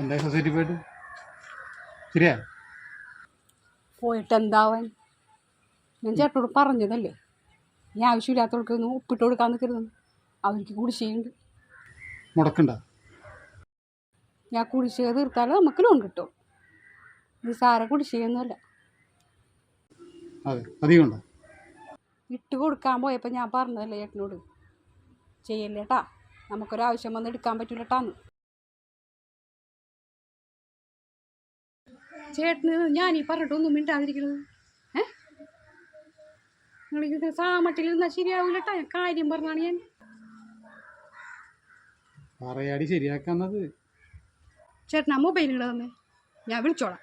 എന്താ സൊസൈറ്റി പോയിട്ട്? ശരിയാ? പോയിട്ട് എന്താവാൻ ഞാൻ ചേട്ടനോട് പറഞ്ഞതല്ലേ? ഈ ആവശ്യമില്ലാത്തവർക്കൊന്നും ഉപ്പിട്ട് കൊടുക്കാൻ നിൽക്കരുതെന്ന് അവർക്ക് കുടിശ്ശിയുണ്ട് മുടക്കണ്ട. ഞാൻ കുടിശ്ശിക തീർത്താലേ നമുക്ക് ലോൺ കിട്ടും. നിസാര കുടിശ്ശികയൊന്നുമല്ല അതെ ഇട്ട് കൊടുക്കാൻ പോയപ്പോൾ ഞാൻ പറഞ്ഞതല്ലേ ചേട്ടനോട്? ചെയ്യല്ലേട്ടാ. നമുക്കൊരാവശ്യം വന്ന് എടുക്കാൻ പറ്റൂലട്ടാന്ന്. ചേട്ടന് ഞാൻ ഈ പറഞ്ഞിട്ടൊന്നും മിണ്ടാതിരിക്കണത് ഏ? നിങ്ങളിത് സാമട്ടിലിരുന്നാൽ ശരിയാവില്ലട്ടാ കാര്യം പറഞ്ഞാണ് ഞാൻ. പറയാടി ശരിയാക്കാന്നത്. ചേട്ടനാ മൊബൈലുകൾ തന്നെ ഞാൻ വിളിച്ചോളാം.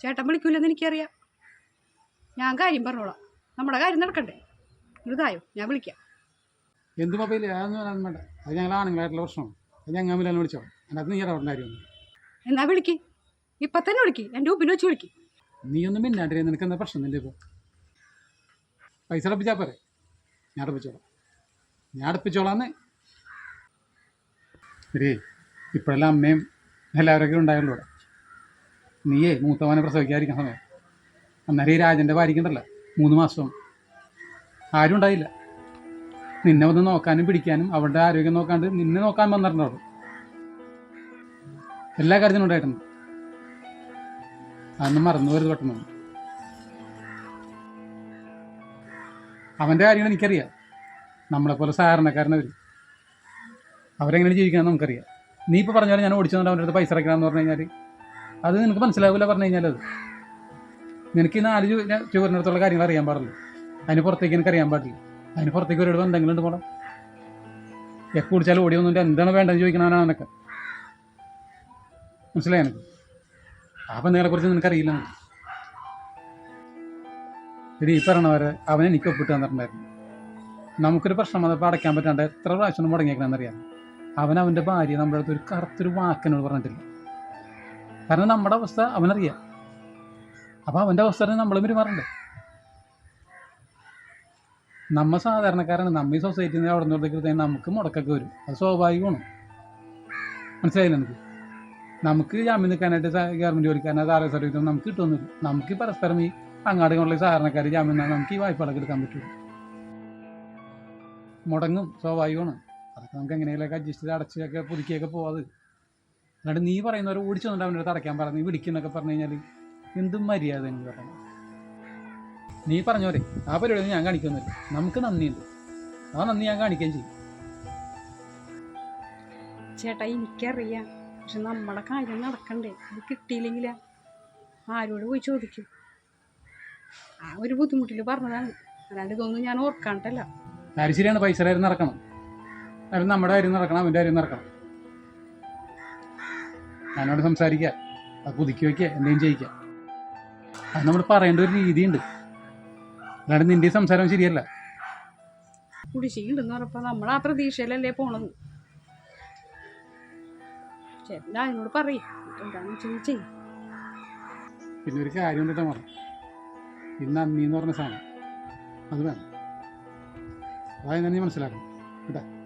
ചേട്ടൻ വിളിക്കൂലെന്ന് എനിക്കറിയാം. ഞാൻ കാര്യം പറഞ്ഞോളാം. നമ്മുടെ കാര്യം നടക്കണ്ടേ? ഇതായോ ഞാൻ വിളിക്കാം. എന്ത് മൊബൈൽ അതൊന്നും വേണ്ട അത് ഞങ്ങൾ ആണുങ്ങളായിട്ടുള്ള പ്രശ്നമാണ്. അത് ഞങ്ങൾ വിളിച്ചോ അതിനകത്ത് നീ ഇടപെടേണ്ട കാര്യമൊന്നും എന്നാ വിളിക്ക്. ഇപ്പം തന്നെ വിളിക്ക്. എന്റെ ഉപ്പിനെ വെച്ച് വിളിക്ക്. നീ ഒന്നും മിന്നാണ്ടിരി നിനക്ക് എന്താ പ്രശ്നം നിന്റെ ഇപ്പൊ? പൈസ അടപ്പിച്ചാ പോരെ? ഞാൻ അടപ്പിച്ചോളാം. ഞാൻ അടപ്പിച്ചോളാന്ന്. ശരി ഇപ്പോഴെല്ലാം അമ്മയും എല്ലാവരൊക്കെ ഉണ്ടായുള്ളൂ ഇവിടെ. നീയേ മൂത്തവനെ പ്രസവിക്കാതിരിക്കുന്ന സമയം. അന്നേരം ഈ രാജന്റെ ഭാര്യയ്ക്കുണ്ടല്ലോ മൂന്ന് മാസം. ആരും ഉണ്ടായില്ല. നിന്നെ വന്ന് നോക്കാനും പിടിക്കാനും അവളുടെ ആരോഗ്യം നോക്കാണ്ട് നിന്നെ നോക്കാൻ വന്നിട്ടുണ്ടാവും എല്ലാ കാര്യത്തിനും ഉണ്ടായിട്ടുണ്ട്. അതൊന്നും മറന്നു വരുത് പെട്ടെന്ന്. അവന്റെ കാര്യങ്ങൾ എനിക്കറിയാം. നമ്മളെപ്പോലെ സാധാരണക്കാരനവർ അവരെങ്ങനെ ജീവിക്കണം നമുക്കറിയാം. നീ ഇപ്പോൾ പറഞ്ഞാൽ ഞാൻ ഓടിച്ചു അവന്റെ അടുത്ത് പൈസ അടയ്ക്കണമെന്ന് പറഞ്ഞു കഴിഞ്ഞാൽ അത് നിനക്ക് മനസ്സിലാവില്ല പറഞ്ഞു കഴിഞ്ഞാൽ അത്. നിനക്ക് ഈ നാല് ചുവരിനടുത്തുള്ള കാര്യങ്ങൾ അറിയാൻ പാടില്ല അതിന് പുറത്തേക്ക് എനിക്ക് അറിയാൻ പാടില്ല. അതിന് പുറത്തേക്ക് ഒരുപാട് ഉണ്ട് പോണം എപ്പോൾ ഓടിച്ചാലും ഓടി വന്നിട്ട് എന്താണ് വേണ്ടതെന്ന് ചോദിക്കണവനാണ് നിനക്ക് മനസ്സിലായി എനിക്ക് ആ നിങ്ങളെ കുറിച്ച് നിനക്കറിയില്ല. നിനക്ക്. എടി ഈ പറഞ്ഞവരെ അവനെ എനിക്ക് ഒപ്പിട്ട് തന്നിട്ടുണ്ടായിരുന്നു. നമുക്കൊരു പ്രശ്നം വന്നപ്പോൾ അടയ്ക്കാൻ പറ്റാണ്ട് എത്ര പ്രാവശ്യം മുടങ്ങിയേക്കണമെന്നറിയാം അവൻ അവന്റെ ഭാര്യ നമ്മുടെ അടുത്ത് ഒരു കറുത്തൊരു വാക്കിനോട് പറഞ്ഞിട്ടില്ല. കാരണം നമ്മുടെ അവസ്ഥ അവനറിയാം. അപ്പോൾ അവന്റെ അവസ്ഥ നമ്മൾ പെരുമാറണ്ടേ? നമ്മ സാധാരണക്കാരാണ്. നമ്മ ഈ സൊസൈറ്റിയിൽ നിന്ന് അവിടെ നിന്ന് നമുക്ക് മുടക്കൊക്കെ വരും. അത് സ്വാഭാവികമാണ്. മനസ്സിലായില്ല എനിക്ക് നമുക്ക് ജാമ്യം നിൽക്കാനായിട്ട് ഗവൺമെന്റ് ജോലിക്കാരനെ എസ് സർവീസ് നമുക്ക് കിട്ടുമൊന്നുമില്ല നമുക്ക് പരസ്പരം ഈ അങ്ങാടുകളുള്ള സാധാരണക്കാർ ജാമ്യം നമുക്ക് ഈ വായ്പകളൊക്കെ എടുക്കാൻ പറ്റുള്ളൂ. മുടങ്ങും സ്വാഭാവികമാണ്. അതൊക്കെ നമുക്ക് എങ്ങനെയൊക്കെ അഡ്ജസ്റ്റ് ചെയ്ത് അടച്ചൊക്കെ പുതുക്കിയൊക്കെ പോവാത് എന്നിട്ട് നീ പറയുന്നവരെ ഓടിച്ചു വന്നിട്ട് അവന്റെ അടുത്ത് അടയ്ക്കാൻ പറഞ്ഞു നീ വിളിക്കുന്നൊക്കെ പറഞ്ഞു കഴിഞ്ഞാൽ എന്തും മര്യാദ എന്ന് പറയുന്നത് നീ പറഞ്ഞോരെ ആ പരിപാടി ഞാൻ കാണിക്കുന്നില്ല. നമുക്ക് നന്ദിയുണ്ട്. ആ നന്ദി ഞാൻ കാണിക്കുകയും ചെയ്യും. ചേട്ടാ എനിക്കറിയാം. പക്ഷെ നമ്മുടെ കാര്യം നടക്കണ്ടേ? അത് കിട്ടിയില്ലെങ്കിൽ ആരോട് പോയി ചോദിക്കും? ആ ഒരു ബുദ്ധിമുട്ടിൽ പറഞ്ഞതാണ്. അല്ലാണ്ട് ഇതൊന്നും ഞാൻ ഓർക്കാണ്ടല്ല. കാര്യം ശരിയാണ് പൈസ കാര്യം നടക്കണം. കാര്യം നമ്മുടെ കാര്യം നടക്കണം അവന്റെ കാര്യം നടക്കണം. ഞാനോട് സംസാരിക്കുക അത് പുതുക്കി വയ്ക്കുക എന്തെങ്കിലും ചെയ്യിക്കുക അത് നമ്മൾ പറയേണ്ട ഒരു രീതിയുണ്ട്. അല്ലാണ്ട് നിന്റെ സംസാരം ശരിയല്ല. കുടിശ്ശിയുണ്ടെന്ന് പറഞ്ഞപ്പോൾ നമ്മൾ ആ പ്രതീക്ഷയിലല്ലേ പോണത്? ചേട്ടൻ അതിനോട് പറയും. എന്താണെന്ന് പിന്നെ ഒരു കാര്യം കൊണ്ടിട്ട് പറഞ്ഞു ഇന്ന് അന്നീന്ന് പറഞ്ഞ സാധനം. അത് വേണം. അതായത് നീ മനസ്സിലാക്കണം കേട്ടാ?